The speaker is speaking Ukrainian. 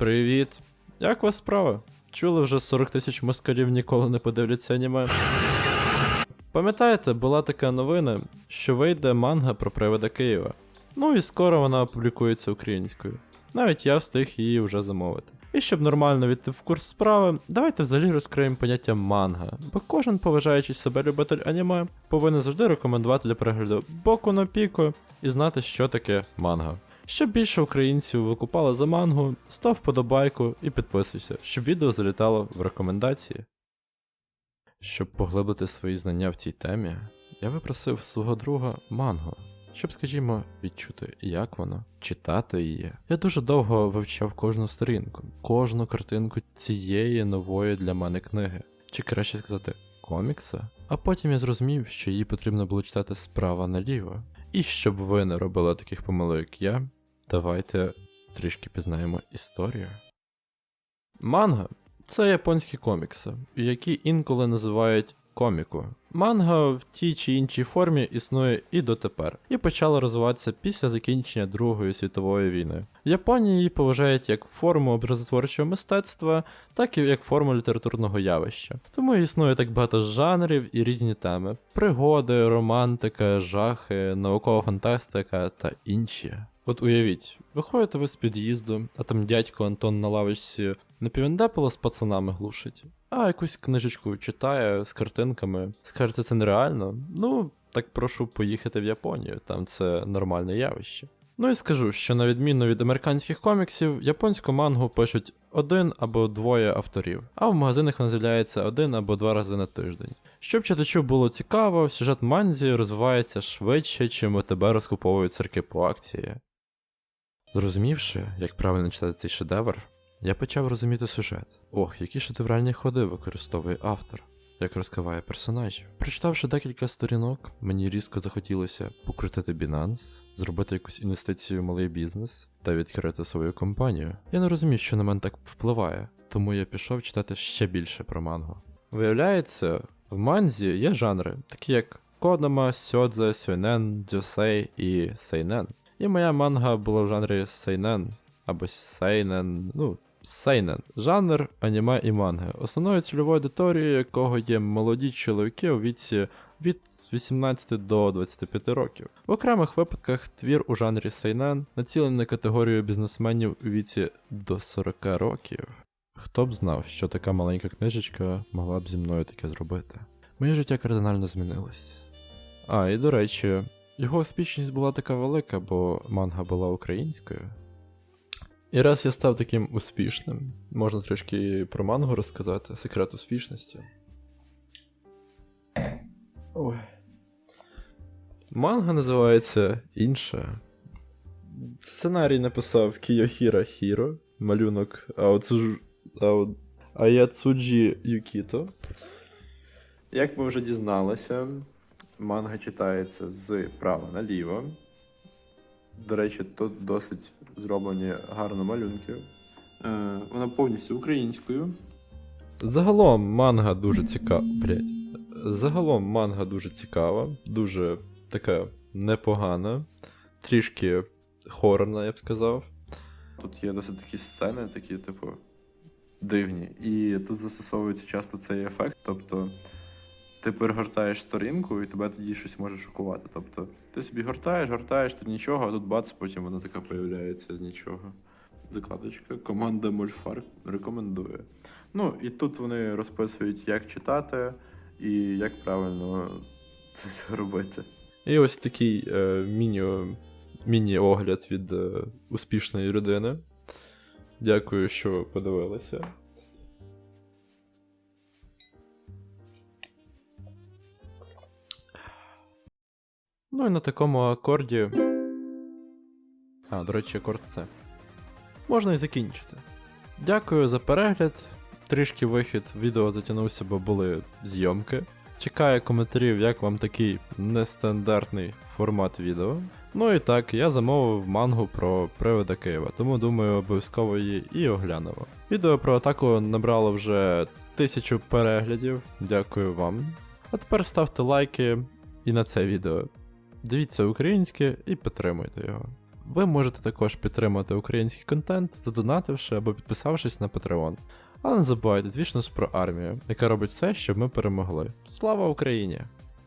Привіт. Як у вас справа? Чули вже 40 тисяч москалів ніколи не подивляться аніме. Пам'ятаєте, була така новина, що вийде манга про привида Києва. Ну і скоро вона опублікується українською. Навіть я встиг її вже замовити. І щоб нормально війти в курс справи, давайте взагалі розкриємо поняття манга, бо кожен поважаючий себе любитель аніме повинен завжди рекомендувати для перегляду Боку на піку і знати, що таке манга. Щоб більше українців викупали за мангу, став вподобайку і підписуйся, щоб відео залітало в рекомендації. Щоб поглибити свої знання в цій темі, я випросив свого друга Манго, щоб, скажімо, відчути, як воно, читати її. Я дуже довго вивчав кожну сторінку, кожну картинку цієї нової для мене книги, чи краще сказати, комікса. А потім я зрозумів, що її потрібно було читати справа наліво. І щоб ви не робили таких помилок, як я, давайте трішки пізнаємо історію. Манга це японські комікси, які інколи називають коміку. Манга в тій чи іншій формі існує і дотепер, і почала розвиватися після закінчення Другої світової війни. В Японії її поважають як форму образотворчого мистецтва, так і як форму літературного явища. Тому існує так багато жанрів і різні теми: пригоди, романтика, жахи, наукова фантастика та інші. От уявіть, виходите ви з під'їзду, а там дядько Антон на лавочці не півендепило з пацанами глушить, а якусь книжечку читає з картинками. Скажете, це нереально? Ну, так прошу поїхати в Японію, там це нормальне явище. Ну і скажу, що на відміну від американських коміксів, японську мангу пишуть один або двоє авторів, а в магазинах вона з'являється один або два рази на тиждень. Щоб читачу було цікаво, сюжет манзі розвивається швидше, чим тебе розкуповують церкви по акції. Зрозумівши, як правильно читати цей шедевр, я почав розуміти сюжет. Ох, які шедевральні ходи використовує автор, як розкриває персонажів. Прочитавши декілька сторінок, мені різко захотілося покрутити Binance, зробити якусь інвестицію в малий бізнес та відкрити свою компанію. Я не розумів, що на мене так впливає, тому я пішов читати ще більше про мангу. Виявляється, в манзі є жанри, такі як Кодама, Сьодзе, Сюнен, Дзюсей і Сейнен. І моя манга була в жанрі Сейнен або Сейнен, ну, Сейнен. Жанр аніме і манги, основною цільовою аудиторією якого є молоді чоловіки у віці від 18 до 25 років. В окремих випадках твір у жанрі Сейнен націлений на категорію бізнесменів у віці до 40 років. Хто б знав, що така маленька книжечка могла б зі мною таке зробити. Моє життя кардинально змінилось. А, і до речі, його успішність була така велика, бо манга була українською. І раз я став таким успішним, можна трішки про мангу розказати, секрет успішності. Ой. Манга називається інше. Сценарій написав Кіохіра Хіро, малюнок Аоцуж... Ао... Аяцуджі Юкіто. Як ми вже дізналися, манга читається з права наліво. До речі, тут досить зроблені гарно малюнки. Е, вона повністю українською. Загалом манга дуже цікава. Блять. Загалом манга дуже цікава, дуже така непогана, трішки хорорна, я б сказав. Тут є досить такі сцени, такі, типу, дивні. І тут застосовується часто цей ефект. Тобто ти перегортаєш сторінку, і тебе тоді щось може шокувати. Тобто, ти собі гортаєш, гортаєш, тут нічого, а тут бац, потім вона така появляється з нічого. Закладочка. Команда Мольфар рекомендує. Ну, і тут вони розписують, як читати і як правильно це все робити. І ось такий е, міні, міні-огляд від е, успішної людини. Дякую, що подивилися. Ну і на такому акорді. А, до речі, акорд це. Можна і закінчити. Дякую за перегляд. Трішки вихід відео затягнувся, бо були зйомки. Чекаю коментарів, як вам такий нестандартний формат відео. Ну і так, я замовив мангу про привида Києва, тому думаю, обов'язково її і оглянемо. Відео про атаку набрало вже тисячу переглядів. Дякую вам. А тепер ставте лайки і на це відео. Дивіться українське і підтримуйте його. Ви можете також підтримати український контент, задонативши або підписавшись на Patreon. Але не забувайте, звісно про армію, яка робить все, щоб ми перемогли. Слава Україні!